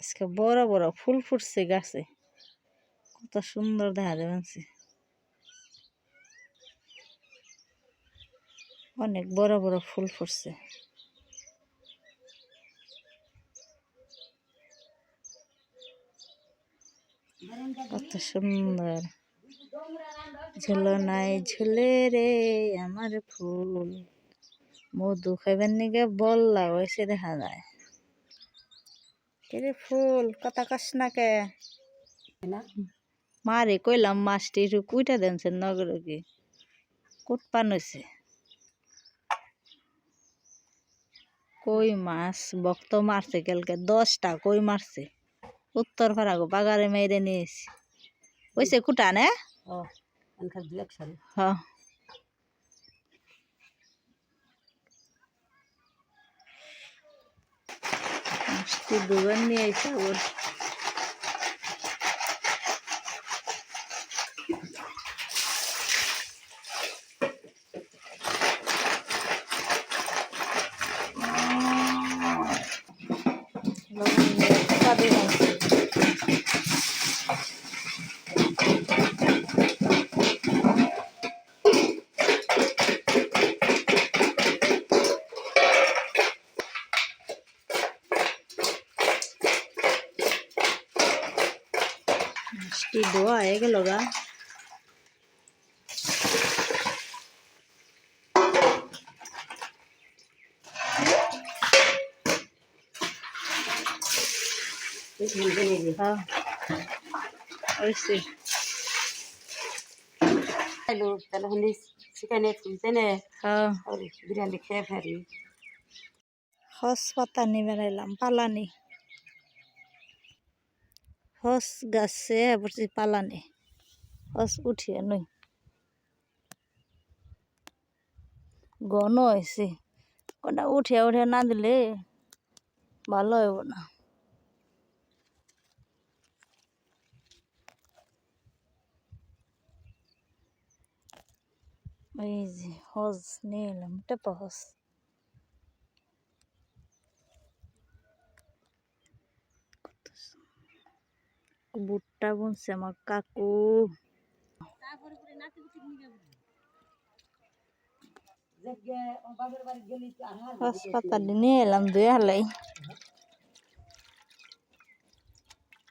আজকে বড় বড় ফুল ফুটছে গাছে। কত সুন্দর দেখা যাচ্ছে অনেক বড় বড় ফুল ফুটছে। কত সুন্দর। ঝুলনায় ঝুলে রে আমার ফুল। মধু খাইবার নিগে বললা হয়েছে দেখা যায়। কিরে ফুল কথা কাস না কে? মারে কইলাম মাছটি একটু কুইটা দেনছে নগর কি কুট পান হয়েছে কই মাছ বক্ত মারছে কালকে দশটা কই মারছে? উত্তর ফারাগো বাগারে মেরে নিয়েছি। ওইসে কুটা নে? হ। মিষ্টি দুবার নিয়ে আইসা ওর হ্যাঁ আর বিরিয়ানি খেয়ে ফেরি হস পাতা নিয়ে বেড়াইলাম পালানি হস গাছে বলছি পালানি। হস উঠিয়ে নই। ঘন হয়েছে কোনটা উঠিয়া উঠিয়া না দিলে ভালো হইব না। এই যে হজ নিয়ে এলাম। টেপা হস। ভুট্টা বুনছে আমার কাকু। হাসপাতাল নিয়ে এলাম দুই হালাই।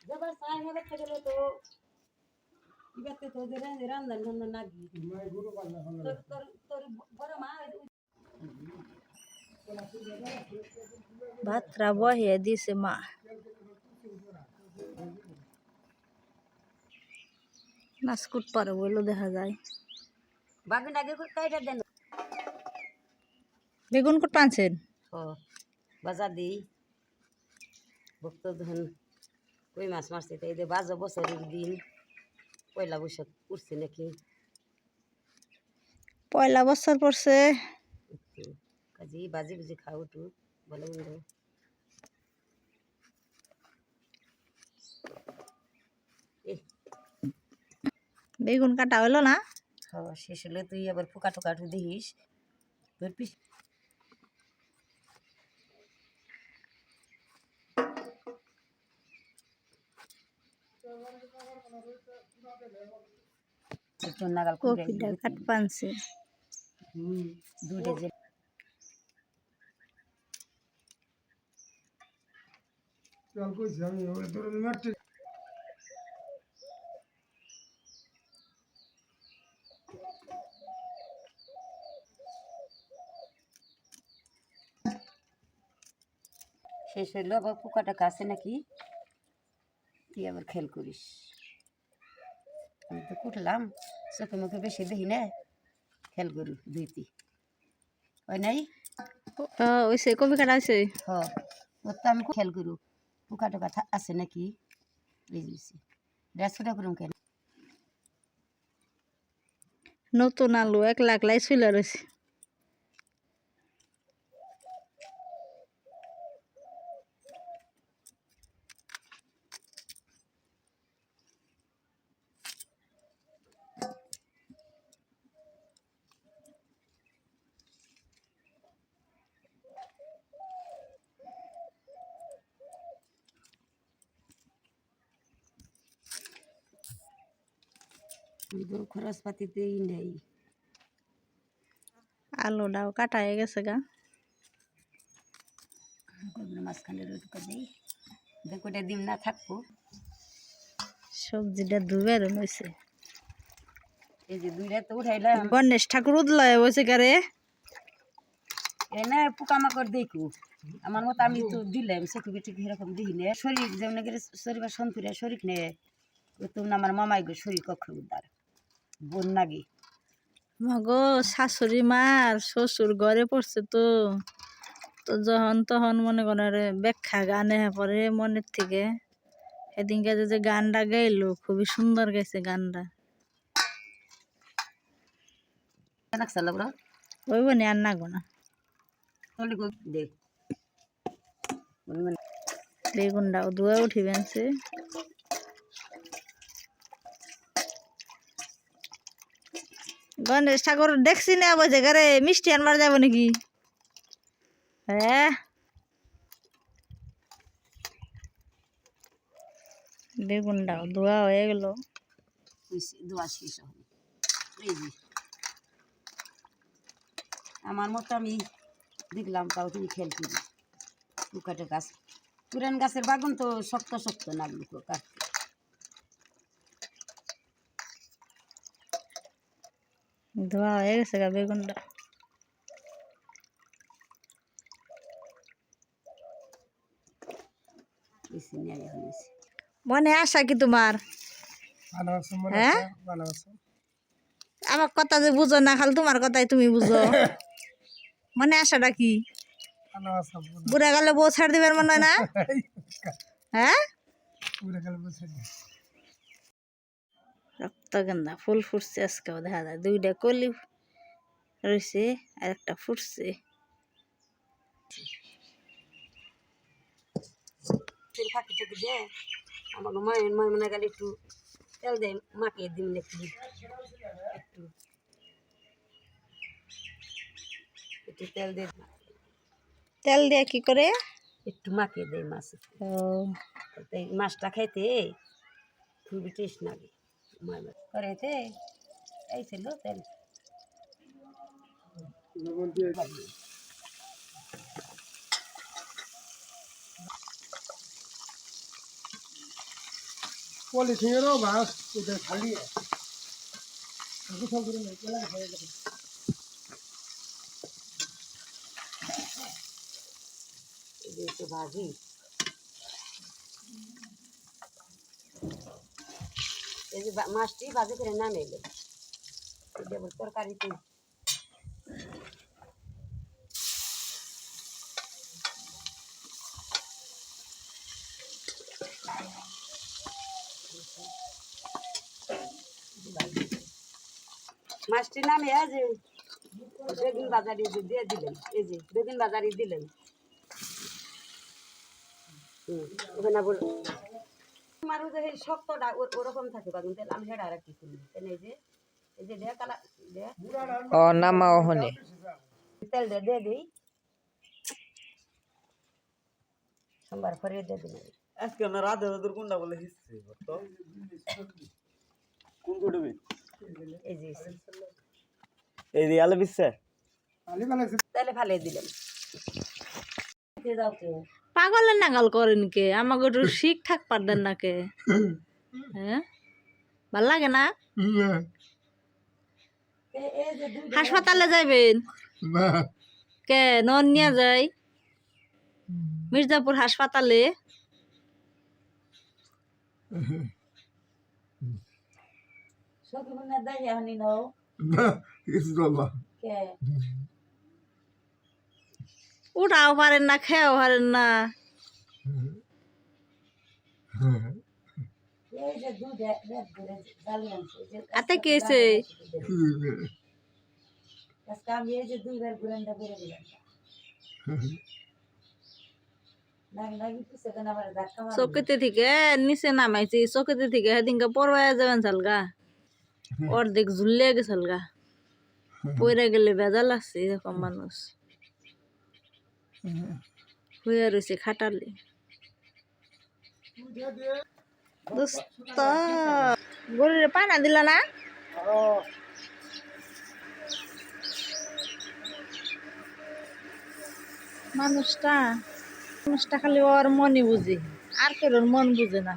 যাবার সাই হবে খেলে তো ইবাতে তো যে রান্দান রান্দান না গি তোর তোর তোর বড় মা ভাতটা বহিয়ে দিছে মা নাসকুট পারে বলে দেখা যায়। বাগুন আগে কাইটা দেন। বেগুন কুট ও বাজার দিই ভক্ত ধন কই মাছ মারছে তাই দে বাজো বছরের দিন। পয়লা বৈশাখ উঠছে নাকি? পয়লা বছর পড়ছে। কাজে বাজি বুঝি খাও একটু ভালো বেগুন কাটা হইল না। শেষ হলে তুই আবার পোকা টোকা একটু তোর পিস কপিটা কাট পানছে হুম দুটো যে শেষ হইল। আবার পোকাটা কাছে নাকি? তুই আবার খেল করিস। আমি তো কুটলাম চোখে মুখে বেশি দেখি না। খেল করি দুইটি হয় নাই? ওইসে কপি কাটা আছে? হ ওর তো আমি খেল করু। পোকা টোকা আছে নাকি? বুঝেছি দেড়শোটা করুন কেন? নতুন আলু এক লাখ লাই চুলা রয়েছে। তো খরচপাতিতেই নেই আলুটাও কাটা হয়ে গেছে গা। মাঝখানে রোদকা দিই। দেখোটা ডিম না থাকব। সবজিটা ধুবে রয়েছে এই যে দুইটা তো উঠাইলাম। গণেশ ঠাকুর উদলয় বসে কারে এই না পোকামাকড় দেখু। আমার মতো আমি তো দিলাম চোখে বিটি এরকম দিই নে। শরীর যেমন শরীর বা সন্তুরে শরীর নে ও তো না আমার মামাই গো শরীর কক্ষ উদ্ধার। বোন নাগে মগো শাশুড়ি মার শ্বশুর ঘরে পড়ছে তো। তো যখন তখন মনে করে ব্যাখ্যা গানে পরে মনের থেকে। সেদিনকে যে গানটা গাইলো খুবই সুন্দর গেছে গানটা। ওই বনি আর না। বেগুনটাও ধুয়ে উঠিবেন সে গণেশ ঠাকুর দেখছি না বলছে ঘরে মিষ্টি আনবার যাব নাকি? হ্যাঁ বেগুনটাও ধোয়া হয়ে গেল। আমার মতো আমি দেখলাম তাও তুমি খেল করি টুকাটে গাছ পুরান গাছের বাগান তো শক্ত শক্ত লাগল কাটতে ধোয়া হয়ে গেছে গা বেগুনটা মনে আশা কি তোমার হ্যাঁ আমার কথা যে বুঝো না খালি তোমার কথাই তুমি বুঝো মনে আশাটা কি বুড়া গেলে বউ ছাড় দিবার মনে হয় না হ্যাঁ রক্তগন্ধা ফুল ফুটছে আজকেও দেখা যায়। দুইটা কলি রয়েছে আর একটা ফুটছে। তেল ফাঁকি আমাকে ময় ময় মনে গেলে একটু তেল দেয় মাকে দিন একটু। একটু। একটু তেল দে তেল দিয়ে কি করে? একটু মাকে দেয় মাছ। ও। মাছটা খাইতে খুবই টেস্ট লাগে। করেতে এই ছিল তেল পলিথিনেরও বাস ওদের খালি গোসল করে হয়ে গেছে এই যে একটু ভাজি এই যে মাছটি ভাজি করে না নিলে। দেবো তরকারিতে। মাছটি নামে আজ বেগুন বাজারে যে দিয়ে দিলেন এই যে বেগুন বাজারে দিলেন। হুম, ওখানে আমার যে শক্তটা ওরকম থাকে বাগুন আমি এই যে এই যে দেয়া কালা দেয়া ও নামা ওহনে তেল দিয়ে দিয়ে দিই। সোমবার পরে দিয়ে দিলাম আজকে আমরা রাধে রাধুর কোনটা বলে হিসছে তো কোন করবে এই যে এই রিয়ালে বিচ্ছে খালি বানাইছে তেলে ফালিয়ে দিলাম। দাও পাগলের নাগাল করেন কে? আমাকে একটু শিখ থাক পারতেন না কে? হ্যাঁ? ভালো লাগে না? এ- এই যে হাসপাতালে যাইবেন? কে? নন নিয়ে যাই? মির্জাপুর হাসপাতালে? সখী মনে দেয় হানি নাও। কে? উঠাও পারেন না খেয়েও পারেন না এই যে দুধ এক- এক করে জ্বালিয়ে আনছে, এই যে আতে কি হয়েছে আজকে আমি এই যে দুইবার গুলেন্ডা করে দিলাম নাকি নাকি পিছে কেন আবার ধাক্কা মারলো। চকিতে থেকে নিচে নামাইছি চকিতে থেকে সেদিনকে পড়বাই যাবেন চালগা অর্ধেক ঝুললে গেছাল গা পইরা গেলে বেজা লাগছে এরকম মানুষ হয়ে রয়েছে খাটালে। গরুরে পানা দিলা না? মানুষটা মানুষটা খালি ওর মনই বুঝে। আর কেউ মন বুঝে না।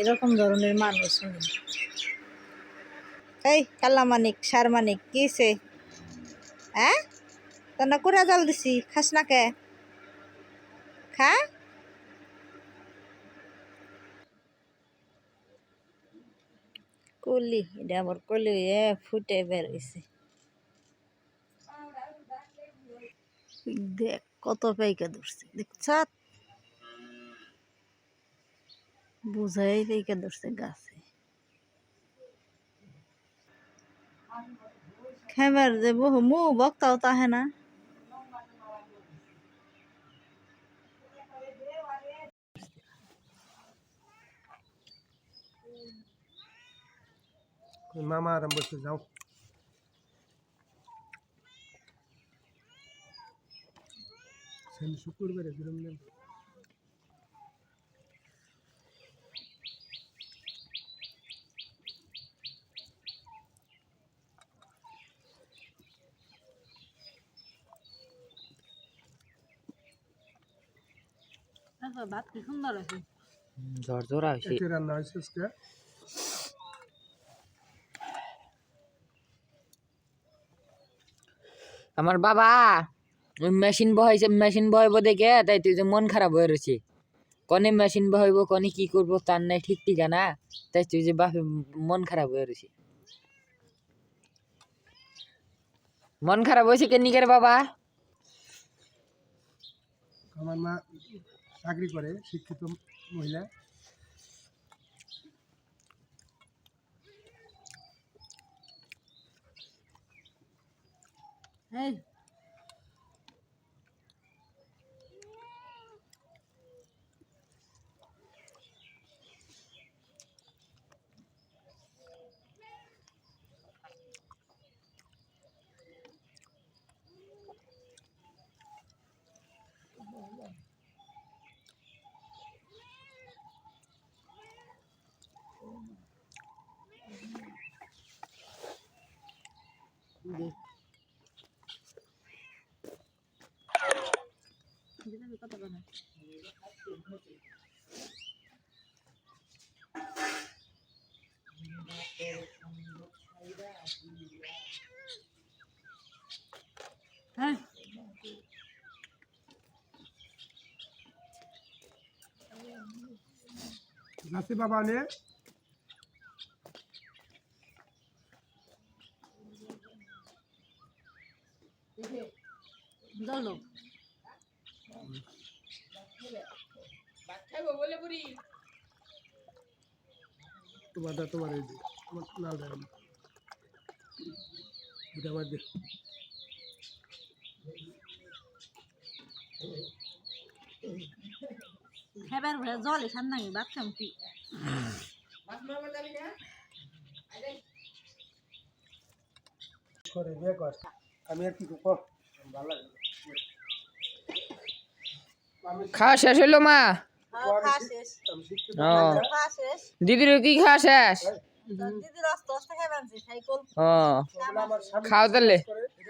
এরকম ধরনের মানুষ উনি। এই কাল্লা মানিক সার মানিক কিছে হ্যাঁ? তোর না কুড়া জাল দিছি, খাস না কে? খা। কলি, এটা আবার কলি এ ফুটে বেরোইছে দেখ কত পাইকা ধরছে দেখছ বুঝাই পাইকা ধরছে গাছে। খাইবার যে বহু মু বক্তাও তাহে না। মামা আরাম বসে যাও শুক্রবারে বিরম নেন ভাত কি সুন্দর আছে ঝড় হয়েছে রান্না হয়েছে আমার বাবা, ওই মেশিন বহাইছে, মেশিন বহাইব দেখে, তাই তুই মন খারাপ হয়ে রয়েছে। কনে মেশিন বহাইব, কনে কি করব তার নাই ঠিক ঠিকানা, তাই তুই যে বাপে মন খারাপ হয়ে রয়েছে। মন খারাপ হয়েছে কেনিকের বাবা? আমার মা চাকরি করে, শিক্ষিত মহিলা। है? হ্যাঁ যাচ্ছি বাবা নে। চলো তোমার দা তোমার এই তোমার লাল আমার দে। খাবার ভরে জল এখান নাই ভাত খাম কি? আমি আর কি ভালো লাগে। খাওয়া শেষ হইল মা? শেষ। দিদির কি খাওয়া শেষ? খাও তাহলে। করে এটা